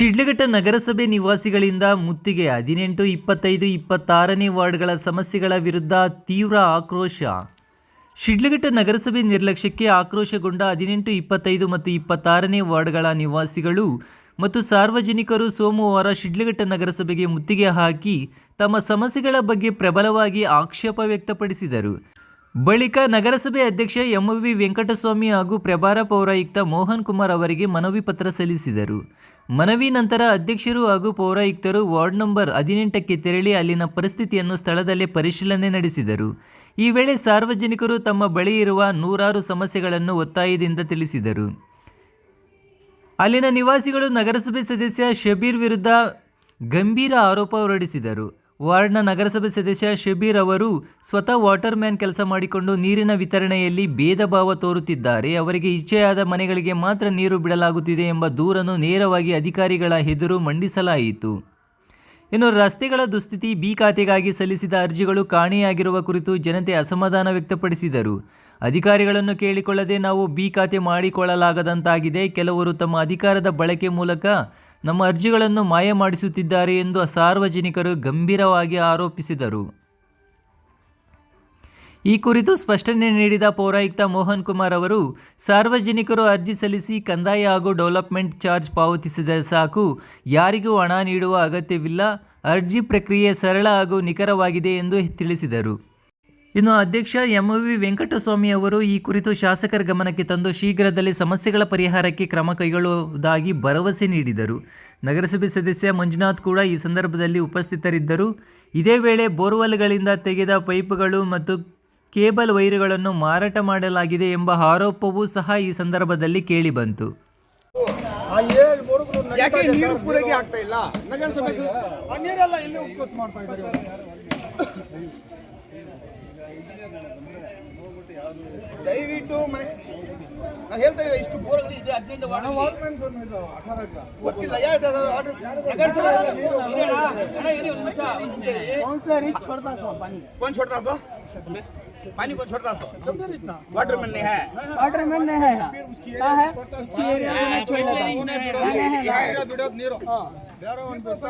ಶಿಡ್ಲಘಟ್ಟ ನಗರಸಭೆ ನಿವಾಸಿಗಳಿಂದ ಮುತ್ತಿಗೆ ಹದಿನೆಂಟು, ಇಪ್ಪತ್ತೈದು, ಇಪ್ಪತ್ತಾರನೇ ವಾರ್ಡ್ಗಳ ಸಮಸ್ಯೆಗಳ ವಿರುದ್ಧ ತೀವ್ರ ಆಕ್ರೋಶ. ಶಿಡ್ಲಘಟ್ಟ ನಗರಸಭೆ ನಿರ್ಲಕ್ಷ್ಯಕ್ಕೆ ಆಕ್ರೋಶಗೊಂಡ ಹದಿನೆಂಟು, ಇಪ್ಪತ್ತೈದು ಮತ್ತು ಇಪ್ಪತ್ತಾರನೇ ವಾರ್ಡ್ಗಳ ನಿವಾಸಿಗಳು ಮತ್ತು ಸಾರ್ವಜನಿಕರು ಸೋಮವಾರ ಶಿಡ್ಲಘಟ್ಟ ನಗರಸಭೆಗೆ ಮುತ್ತಿಗೆ ಹಾಕಿ ತಮ್ಮ ಸಮಸ್ಯೆಗಳ ಬಗ್ಗೆ ಪ್ರಬಲವಾಗಿ ಆಕ್ಷೇಪ ವ್ಯಕ್ತಪಡಿಸಿದರು. ಬಳಿಕ ನಗರಸಭೆ ಅಧ್ಯಕ್ಷ ಎಂ. ವಿ. ವೆಂಕಟಸ್ವಾಮಿ ಹಾಗೂ ಪ್ರಭಾರ ಪೌರಾಯುಕ್ತ ಮೋಹನ್ ಕುಮಾರ್ ಅವರಿಗೆ ಮನವಿ ಪತ್ರ ಸಲ್ಲಿಸಿದರು. ಮನವಿ ನಂತರ ಅಧ್ಯಕ್ಷರು ಹಾಗೂ ಪೌರಾಯುಕ್ತರು ವಾರ್ಡ್ ನಂಬರ್ ಹದಿನೆಂಟಕ್ಕೆ ತೆರಳಿ ಅಲ್ಲಿನ ಪರಿಸ್ಥಿತಿಯನ್ನು ಸ್ಥಳದಲ್ಲೇ ಪರಿಶೀಲನೆ ನಡೆಸಿದರು. ಈ ವೇಳೆ ಸಾರ್ವಜನಿಕರು ತಮ್ಮ ಬಳಿ ಇರುವ ನೂರಾರು ಸಮಸ್ಯೆಗಳನ್ನು ಒತ್ತಾಯದಿಂದ ತಿಳಿಸಿದರು. ಅಲ್ಲಿನ ನಿವಾಸಿಗಳು ನಗರಸಭೆ ಸದಸ್ಯ ಶಬೀರ್ ವಿರುದ್ಧ ಗಂಭೀರ ಆರೋಪ ಹೊರಡಿಸಿದರು. ವಾರ್ಡ್ನ ನಗರಸಭೆ ಸದಸ್ಯ ಶಬೀರ್ ಅವರು ಸ್ವತಃ ವಾಟರ್ ಮ್ಯಾನ್ ಕೆಲಸ ಮಾಡಿಕೊಂಡು ನೀರಿನ ವಿತರಣೆಯಲ್ಲಿ ಭೇದ ಭಾವ ತೋರುತ್ತಿದ್ದಾರೆ. ಅವರಿಗೆ ಇಚ್ಛೆಯಾದ ಮನೆಗಳಿಗೆ ಮಾತ್ರ ನೀರು ಬಿಡಲಾಗುತ್ತಿದೆ ಎಂಬ ದೂರನ್ನು ನೇರವಾಗಿ ಅಧಿಕಾರಿಗಳ ಎದುರು ಮಂಡಿಸಲಾಯಿತು. ಇನ್ನು ರಸ್ತೆಗಳ ದುಸ್ಥಿತಿ ಬಿ ಖಾತೆಗಾಗಿ ಸಲ್ಲಿಸಿದ ಅರ್ಜಿಗಳು ಕಾಣೆಯಾಗಿರುವ ಕುರಿತು ಜನತೆ ಅಸಮಾಧಾನ ವ್ಯಕ್ತಪಡಿಸಿದರು. ಅಧಿಕಾರಿಗಳನ್ನು ಕೇಳಿಕೊಳ್ಳದೆ ನಾವು ಬಿ ಖಾತೆ ಮಾಡಿಕೊಳ್ಳಲಾಗದಂತಾಗಿದೆ. ಕೆಲವರು ತಮ್ಮ ಅಧಿಕಾರದ ಬಳಕೆ ಮೂಲಕ ನಮ್ಮ ಅರ್ಜಿಗಳನ್ನು ಮಾಯ ಮಾಡಿಸುತ್ತಿದ್ದಾರೆ ಎಂದು ಸಾರ್ವಜನಿಕರು ಗಂಭೀರವಾಗಿ ಆರೋಪಿಸಿದರು. ಈ ಕುರಿತು ಸ್ಪಷ್ಟನೆ ನೀಡಿದ ಪೌರಾಯುಕ್ತ ಮೋಹನ್ ಕುಮಾರ್ ಅವರು, ಸಾರ್ವಜನಿಕರು ಅರ್ಜಿ ಸಲ್ಲಿಸಿ ಕಂದಾಯ ಹಾಗೂ ಡೆವಲಪ್ಮೆಂಟ್ ಚಾರ್ಜ್ ಪಾವತಿಸಿದರೆ ಸಾಕು, ಯಾರಿಗೂ ಹಣ ನೀಡುವ ಅಗತ್ಯವಿಲ್ಲ, ಅರ್ಜಿ ಪ್ರಕ್ರಿಯೆ ಸರಳ ಹಾಗೂ ನಿಖರವಾಗಿದೆ ಎಂದು ತಿಳಿಸಿದರು. ಇನ್ನು ಅಧ್ಯಕ್ಷ ಎಂ ವಿ ವೆಂಕಟಸ್ವಾಮಿ ಅವರು ಈ ಕುರಿತು ಶಾಸಕರ ಗಮನಕ್ಕೆ ತಂದು ಶೀಘ್ರದಲ್ಲಿ ಸಮಸ್ಯೆಗಳ ಪರಿಹಾರಕ್ಕೆ ಕ್ರಮ ಕೈಗೊಳ್ಳುವುದಾಗಿ ಭರವಸೆ ನೀಡಿದರು. ನಗರಸಭೆ ಸದಸ್ಯ ಮಂಜುನಾಥ್ ಕೂಡ ಈ ಸಂದರ್ಭದಲ್ಲಿ ಉಪಸ್ಥಿತರಿದ್ದರು. ಇದೇ ವೇಳೆ ಬೋರ್ವೆಲ್ಗಳಿಂದ ತೆಗೆದ ಪೈಪ್ಗಳು ಮತ್ತು ಕೇಬಲ್ ವೈರುಗಳನ್ನು ಮಾರಾಟ ಮಾಡಲಾಗಿದೆ ಎಂಬ ಆರೋಪವೂ ಸಹ ಈ ಸಂದರ್ಭದಲ್ಲಿ ಕೇಳಿಬಂತು. ದಯವಿಟ್ಟು ಮನೆ ನಾವು ಹೇಳ್ತಾ ಇದ್ದೀವಿ ಇಷ್ಟು ಬೋರ್ಗಳು ಇದೆ ಹದಿನೆಂಟು ವಾರ್ಡ್ ಅಲ್ಲಿ. ವಾಟ್ರ್ಮನ್ ಬೋರ್ಡ್ ಇದು, ಅಠಾರಕ್ಕ. ಗೊತ್ತಿಲ್ಲ ಯಾರು ಅದು ಆರ್ಡರ್ ನಗರಸಭೆ ಅಣ್ಣ, ಇರಿ ಒಂದು ನಿಮಿಷ, ಒಂದು ನಿಮಿಷ ಇರಿ. कौन छोड़ता सो पानी कौन छोड़ता सो समझे इतना? वाटर मैन नहीं है वाटरमैन नहीं है यहाँ क्या है उसकी एरिया में नहीं छोड़ देता ಅವನೇ ಬಿಡೋದು, ಯಾರು ಬಿಡೋದು ನೀರು ಬೇರೆ ಒಂದು ಬಿಡ್ತಾ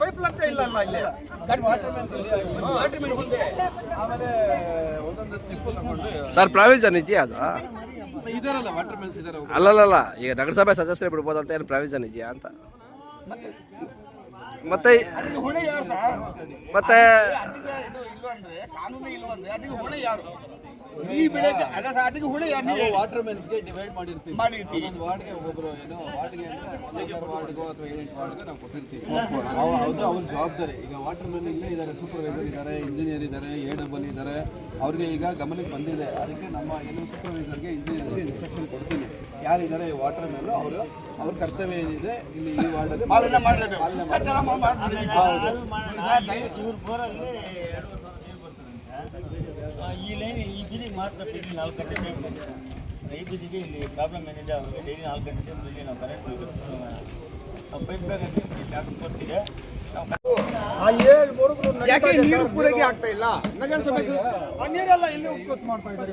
ಪೈಪ್ ಲೈನ್ಗೆ ಇಲ್ಲ ಅಲ್ಲ ಇಲ್ಲಿ ವಾಟರ್ ಮ್ಯಾನ್ ಮುಂದೆ ಸರ್ ಪ್ರಾವಿಷನ್ ಇದೆಯಾ ಅದು? ಇದಾರಲ್ಲ ವಾಟರ್ ಮ್ಯಾನ್ಸ್ ಇದಾರೆ ಅಲ್ಲಲ್ಲ ಈಗ ನಗರಸಭೆ ಸದಸ್ಯರು ಬಿಡ್ಬೋದು ಅಂತ ಏನು ಪ್ರಾವಿಷನ್ ಇದೆಯಾ ಅಂತ? ಮತ್ತೆ ಅದಕ್ಕೆ ಹೊಣೆ ಯಾರು ಮತ್ತೆ ಈ ಬೆಳೆಗೆ ಅದಕ್ಕೆ ಹೊಣೆ ಯಾರು? ನೀವು ಹೇಳಿ. ವಾಟರ್ ಮೆನ್ಸ್ಗೆ ಡಿವೈಡ್ ಮಾಡಿರ್ತೀವಿ. ಮಾಡಿರ್ತೀವಿ. ಒಂದು ವಾರ್ಡ್ಗೆ ಒಬ್ಬರು ಏನೋ ವಾರ್ಡ್ಗೆ ಅಂದ್ರೆ ವಾರ್ಡ್ಗೋ ಅಥವಾ ಏಳೆಂಟು ವಾರ್ಡ್ಗೆ ನಾವು ಕೊಟ್ಟಿರ್ತೀವಿ. ಅದು ಅವ್ರ ಜವಾಬ್ದಾರಿ. ಈಗ ವಾಟರ್ ಮೆನ್ ಇಲ್ಲೇ ಇದ್ದಾರೆ ಸೂಪರ್ವೈಸರ್ ಇದ್ದಾರೆ ಇಂಜಿನಿಯರ್ ಇದ್ದಾರೆ ಎ ಡಬಲ್ ಇದ್ದಾರೆ ಅವ್ರಿಗೆ ಈಗ ಗಮನಕ್ಕೆ ಬಂದಿದೆ. ಅದಕ್ಕೆ ನಮ್ಮ ಏನು ಸೂಪರ್ವೈಸರ್ಗೆ ಇಂಜಿನಿಯರ್ಗೆ ಇನ್ಸ್ಟ್ರಕ್ಷನ್ ಕೊಡ್ತೀನಿ. ಯಾರಿದ್ದಾರೆ ವಾಟರ್ ಮೆನ್ ಅವರು ಅವ್ರ ಕರ್ತವ್ಯ ಏನಿದೆ ಇಲ್ಲಿ ಈ ವಾರ್ಡಲ್ಲಿ ಪಾಲನೆ ಮಾಡಲೇಬೇಕು. ಈ ಲೈನ್ ಈ ಬೀದಿಗೆ ಮಾತ್ರ ಡೈಲಿ ನಾಲ್ಕು ಗಂಟೆ ಟೈಮ್ ಈ ಬೀದಿಗೆ ಇಲ್ಲಿ ಪ್ರಾಬ್ಲಮ್ ಏನಿದೆ ಅವ್ರಿಗೆ ಡೈಲಿ ನಾಲ್ಕು ಗಂಟೆ ಟೈಮ್ ಇಲ್ಲಿ ನಾವು ಕರೆಂಟ್ ಪೈಪ್ ಏಳು ಬೋರ್ಗಳು ನಡೀತಾ ಯಾಕೆ ನೀರು. ಪೂರೈಕೆ ಆಗ್ತಾ ಇಲ್ಲ ನೀರೆಲ್ಲ ಇಲ್ಲಿ ಉಪಯೋಗ ಮಾಡ್ತಾ ಇದ್ದಾರೆ.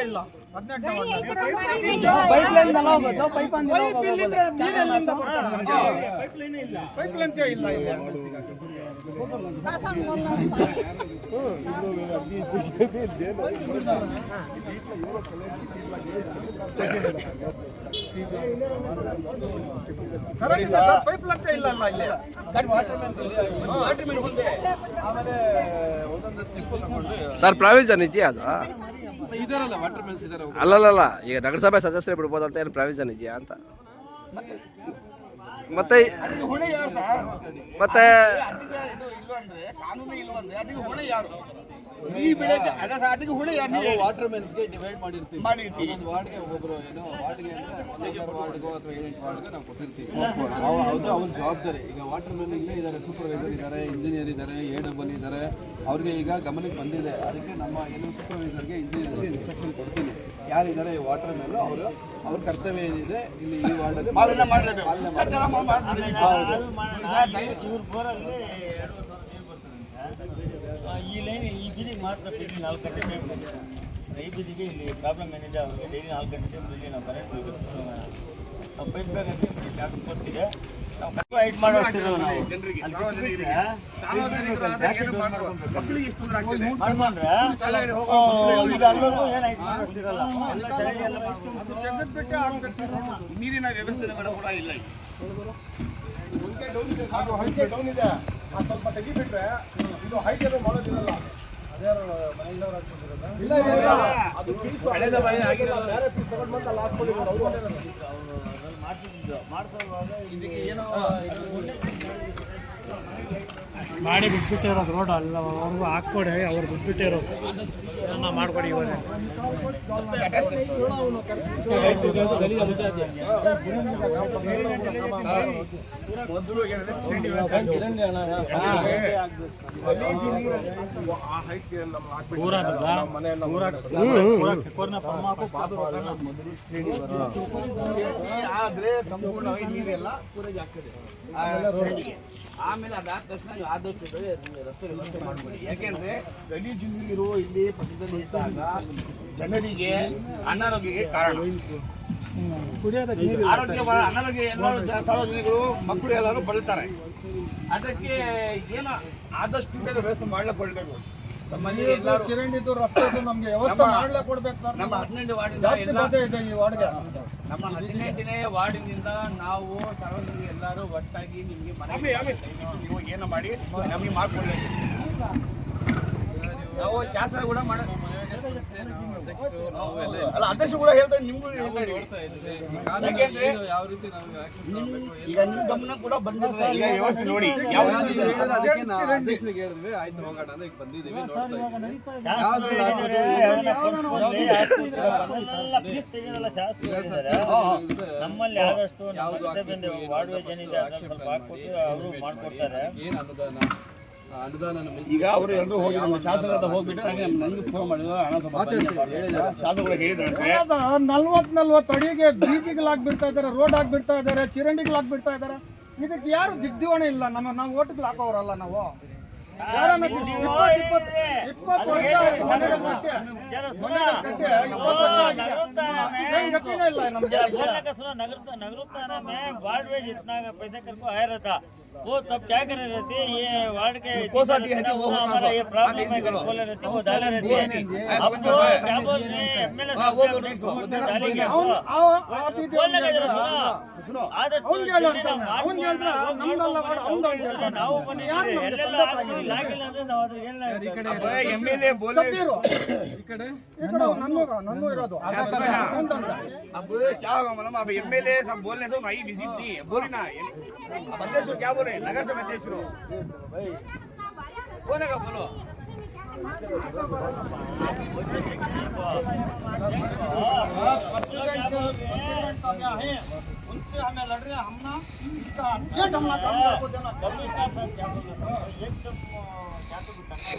ಇಲ್ಲ. ಇಲ್ಲ ಪೈಪ್ ಲೈನ್ ಎಲ್ಲ ಹೋಗೋದು ಪೈಪ್ ಇಲ್ಲ ಇಲ್ಲಿ. ಪೈಪ್ ಲಂಟೆ ಇಲ್ಲ ಅಲ್ಲ ಇಲ್ಲಿ ಆಮೇಲೆ ಒಂದೊಂದು ಸ್ಟೆಪ್ ತಗೊಂಡು ಸರ್ ಪ್ರಾವಿಷನ್ ಇದೆಯಾ ಅದು? ಇದಾರಲ್ಲ ವಾಟರ್ ಮೆನ್ಸ್ ಇದಾರೆ ಅಲ್ಲಲ್ಲ ಈಗ ನಗರಸಭೆ ಸದಸ್ಯರು ಬಿಡ್ಬೋದು ಅಂತ ಏನು ಪ್ರಾವಿಷನ್ ಇದೆಯಾ ಅಂತ? ಮತ್ತೆ ಹೊಣೆ ಯಾರು ಸರ್? ಮತ್ತೆ ಈ ಬೆಳೆಗೆ ಅಲ್ಲ ಸರ್, ಅದಕ್ಕೆ ಯಾರು ನಾವು ವಾಟರ್ ಮೆನ್ಸ್ಗೆ ಡಿವೈಡ್ ಮಾಡಿರ್ತೀವಿ. ಮಾಡಿರ್ತೀವಿ. ಒಂದೊಂದು ವಾರ್ಡ್ಗೆ ಒಬ್ಬೊಬ್ರು ಏನೋ ವಾರ್ಡ್ಗೆ ಅಂದ್ರೆ ವಾರ್ಡ್ಗೋ ಅಥವಾ ಏಳೆಂಟು ವಾರ್ಡ್ಗೆ ನಾವು ಕೊಟ್ಟಿರ್ತೀವಿ. ಅವ್- ಅದು ಅವ್ರ ಜವಾಬ್ದಾರಿ. ಈಗ ವಾಟರ್ ಮೆನ್ ಇಲ್ಲೇ ಇದ್ದಾರೆ ಸೂಪರ್ವೈಸರ್ ಇದ್ದಾರೆ ಇಂಜಿನಿಯರ್ ಇದ್ದಾರೆ ಎ ಡಬಲ್ ಇದ್ದಾರೆ. ಅವ್ರಿಗೆ ಈಗ ಗಮನಕ್ಕೆ ಬಂದಿದೆ. ಅದಕ್ಕೆ ನಮ್ಮ ಏನು ಸೂಪರ್ವೈಸರ್ಗೆ ಇಂಜಿನಿಯರ್ಗೆ ಇನ್ಸ್ಟ್ರಕ್ಷನ್ ಕೊಡ್ತೀನಿ. ಯಾರಿದ್ದಾರೆ ವಾಟರ್ ಮೆನ್ ಅವರು ಅವ್ರ ಕರ್ತವ್ಯ ಏನಿದೆ ಇಲ್ಲಿ ಈ ವಾರ್ಡಲ್ಲಿ ಪಾಲನೆ ಮಾಡಲೇಬೇಕು. ಶಿಷ್ಟಾಚಾರ ಮಾಡ್ಬೇಕು. ಇವ್ರ ಬೋರಲ್ಲಿ ಎರಡು ಸಾವಿರ ನೀರು ಬರ್ತದೆ ಅಂತ. ಆ, ಈ ಲೈನ್ ಈ ಬೀದಿಗೆ ಮಾತ್ರ ಡೈಲಿ ನಾಲ್ಕು ಗಂಟೆ ಟೈಮ್ ಈ ಬೀದಿಗೆ ಇಲ್ಲಿ ಪ್ರಾಬ್ಲಮ್ ಏನಿದೆ ಅವ್ರಿಗೆ ಡೈಲಿ ನಾಲ್ಕು ಗಂಟೆ ಟೈಮಲ್ಲಿ ನಾವು ಕರೆಂಟ್ ನಾವು ಹೇಳಿ ಟ್ಯಾಕ್ಸ್ ನಾವು ಹೈಟ್ ಮಾಡೋ ನೀರಿನ ವ್ಯವಸ್ಥೆಗಳು ಕೂಡ ಇಲ್ಲ ಆ ಸ್ವಲ್ಪ ತೆಗಿಬಿಟ್ರೆ ಇದು ಹೈಟ್ ಏನೋ ಮಾಡೋದಿರಲ್ಲ. ಇಲ್ಲ ಇಲ್ಲ ಇಲ್ಲ. ಅದು ಪೀಸ್ ಕಳೆದ ಬಾರಿ ಪೀಸ್ ತಗೊಂಡು ಬಂದು ಅಲ್ಲಿ ಹಾಕ್ಕೊಂಡಿರೋದು. ಅವರು ಮಾಡ್ತಿದ್ದು ಮಾಡ್ಕೊಳ್ಳುವಾಗ ಇದಕ್ಕೆ ಏನೋ ಮಾಡಿ ಬಿಟ್ಬಿಟ್ಟಿರೋದು ರೋಡ್ ಅಲ್ಲ, ಅವ್ರಿಗೂ ಹಾಕ್ಕೊಡಿ, ಅವ್ರು ಬಿಟ್ಬಿಟ್ಟಿರೋದು ಅದನ್ನ ಮಾಡ್ಕೊಡಿ ಇವಾಗ ಆದ್ರೆ ಸಂಪೂರ್ಣವಾಗಿ ನೀರೆಲ್ಲ ಪೂರೈಕೆ ಆಗ್ತದೆ. ಆಮೇಲೆ ಅದಾದ ತಕ್ಷಣ ನೀವು ಆದಷ್ಟು ರಸ್ತೆ ವ್ಯವಸ್ಥೆ ಮಾಡ್ಕೊಳ್ಳಿ. ಯಾಕೆಂದ್ರೆ ಗಲೀಜು ನೀರು ಇಲ್ಲಿ ಪಕ್ಕದಲ್ಲಿ ಇದ್ದಾಗ ಜನರಿಗೆ ಅನಾರೋಗ್ಯಕ್ಕೆ ಕಾರಣ. ಆರೋಗ್ಯ ಅನಾರೋಗ್ಯ ಎಲ್ಲರೂ ಸಾರ್ವಜನಿಕರು ಮಕ್ಕಳು ಎಲ್ಲರೂ ಬಳಲ್ತಾರೆ ಅದಕ್ಕೆ ಏನೋ ಆದಷ್ಟು ಬೇಗ ವ್ಯವಸ್ಥೆ ಮಾಡ್ಲಿಕ್ಕೆ ನಮ್ಮಲ್ಲಿ ಎಲ್ಲರೂ ರಸ್ತೆ ನಮ್ಗೆ ವ್ಯವಸ್ಥೆ ಮಾಡ್ಲೇ ಕೊಡ್ಬೇಕು ಸರ್ ನಮ್ಮ ಹದಿನೆಂಟು ಎಲ್ಲ ಇದೆ ಈ ವಾರ್ಡ್ಗೆ. ನಮ್ಮ ಹದಿನೆಂಟನೇ ವಾರ್ಡಿನಿಂದ ನಾವು ಸಾರ್ವಜನಿಕರು ಎಲ್ಲರೂ ಒಟ್ಟಾಗಿ ನಿಮಗೆ ಮನೆ ನೀವು ಏನು ಮಾಡಿ ನಮಗೆ ಮಾಡ್ಕೊಳ್ಳಿ ನಾವು ಶಾಸನ ಕೂಡ ಮಾಡ ಅಲ್ಲ ಅಧ್ಯಕ್ಷ ಕೂಡ ಹೇಳ್ತಾರೆ ನಿಮ್ಗೂ ಯಾಕೆಂದ್ರೆ ಯಾವ ರೀತಿ ನಾವು ಆಕ್ಷನ್ ತಗೊಳ್ಬೇಕು ಈಗ ನಿಮ್ ಗಮನ ಕೂಡ ಬಂದಿದೆ ಈಗ ವ್ಯವಸ್ಥೆ ನೋಡಿ ಯಾವ ರೀತಿ. ಅದಕ್ಕೆ ನಾವು ಅಧ್ಯಕ್ಷರಿಗೆ ಹೇಳಿದ್ವಿ ಆಯ್ತು ಹೋಗೋಣ ಅಂತ ಈಗ ಬಂದಿದ್ದೀವಿ ನಮ್ಮಲ್ಲಿ ಆದಷ್ಟು ಯಾವ್ದು ಏನು ಆಕ್ಷೇಪ ಅನುದಾನ? ಈಗ ಅವರು ಎಲ್ಲರೂ ಹೋಗಿ ನಮ್ಮ ಶಾಸಕರ ಹತ್ರ ಹೋಗ್ಬಿಟ್ಟು ನನಗೆ ನನಗೆ ಫೋನ್ ಮಾಡಿದ್ರು ಹಣ ಸ್ವಲ್ಪ ಹೇಳಿದ್ರಂತೆ. ನಲ್ವತ್ ನಲ್ವತ್ತು ಅಡಿಗೆ ಬೀದಿಗಳಾಗ್ಬಿಡ್ತಾ ಇದಾರೆ ರೋಡ್ ಆಗ್ಬಿಡ್ತಾ ಇದಾರೆ ಚರಂಡಿಗಳಾಗ್ಬಿಡ್ತಾ ಇದಾರೆ ಇದಕ್ಕೆ ಯಾರು ದಿಗ್ದಿವಣೆ ಇಲ್ಲ? ನಮ್ಮ ನಾವು ಓಟ್ಗಳು ಹಾಕೋರಲ್ಲ ನಾವು. ಯಾರನ್ನ ಇಪ್ಪತ್ತು ಇಪ್ಪತ್ತು ಇಪ್ಪತ್ತು ವರ್ಷ ಆಯ್ತು ಮನೆಗೆ ಕಟ್ಟಿ. ಮನೆಗೆ ಕಟ್ಟಿ. ಇಪ್ಪತ್ತು ವರ್ಷ ಆಗಿದೆ. नगर नगरोत्थान में वार्ड में जितना पैसा कर को आया रहता वो तब क्या कर रहे थे ये वार्ड के कोसा टीचर दिया है रहते जो हैं, वो वो होता हमारा है। ये प्रॉब्लम हाँ, है देखिए बोले रहते हैं, वो डाले रहते वो हैं नहीं, अब ऐसा वो है। क्या बोल रहे हैं एमएलए हाँ, साहब वो क्या बोल रहे हैं, बोल रहे हैं, वो डालेंगे ಅವ್ನು वो। ಆ- ಆ ಬೀದಿ बोलने का जरा ಅವ್ನು सुनो ಸುನೋ ಆದಷ್ಟು ಅವ್ನಿಗೆ ಹೇಳು ಜಲ್ದಿ ನಾವು ಅಂತಾನೆ. ಅವ್ನಿಗೆ ಹೇಳಿದ್ರೆ ಮಾಡ್ಕೊಂಡು ನಮ್ದಲ್ಲ ವಾರ್ಡ್, ಅವ್ನ್ದು ಅಂತ ನಾವು ಹೇಳ್ತಾನೆ. ನಾವು ಯಾರು ಬಂದಿದ್ದೀವಿ ನಮ್ಗೆ ಎಲ್ಲೆಲ್ಲ ತಂದೆ ಆಗಿಲ್ಲ ಆಗಿಲ್ಲ ಅಂದ್ರೆ ನಾವು ಅದ್ರ ಏನಿಲ್ಲ ಎಮ್ ಎಲ್ ಎ ಬೋಲೆ ಸಬ್ಬಿರು ಈ ಕಡೆ ಈ ಕಡೆ ನನ್ನೂ ನನ್ನೂ ಇರೋದು ಅವ್ನ್ದಂತ. अब क्या होगा मतलब अब एमएलए सब बोलने से नहीं विज़िट दी बोली ना अब अध्यक्ष क्या बोल रहे नगर सभा अध्यक्ष बोलो का है उनसे हमें लड़ रहे हैं। हम ना करको देना क्या बोल तो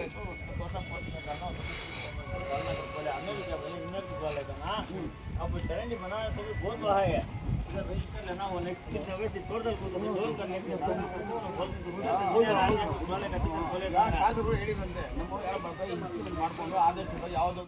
तो अब चैलेंज बना तो भी बोल रहा है इधर रजिस्टर लेना वो नेक्स्ट की जगह से छोड़ दो तो रोल करने के लिए बोलेगा ಶಾಸಕರು ಹೇಳಿದಂತೆ ನಮ್ಮ ಯಾರು ಬರ್ತಾರೆ ಮಾಡ್ಕೊಂಡು ಆದಷ್ಟು ಯಾವ್ದು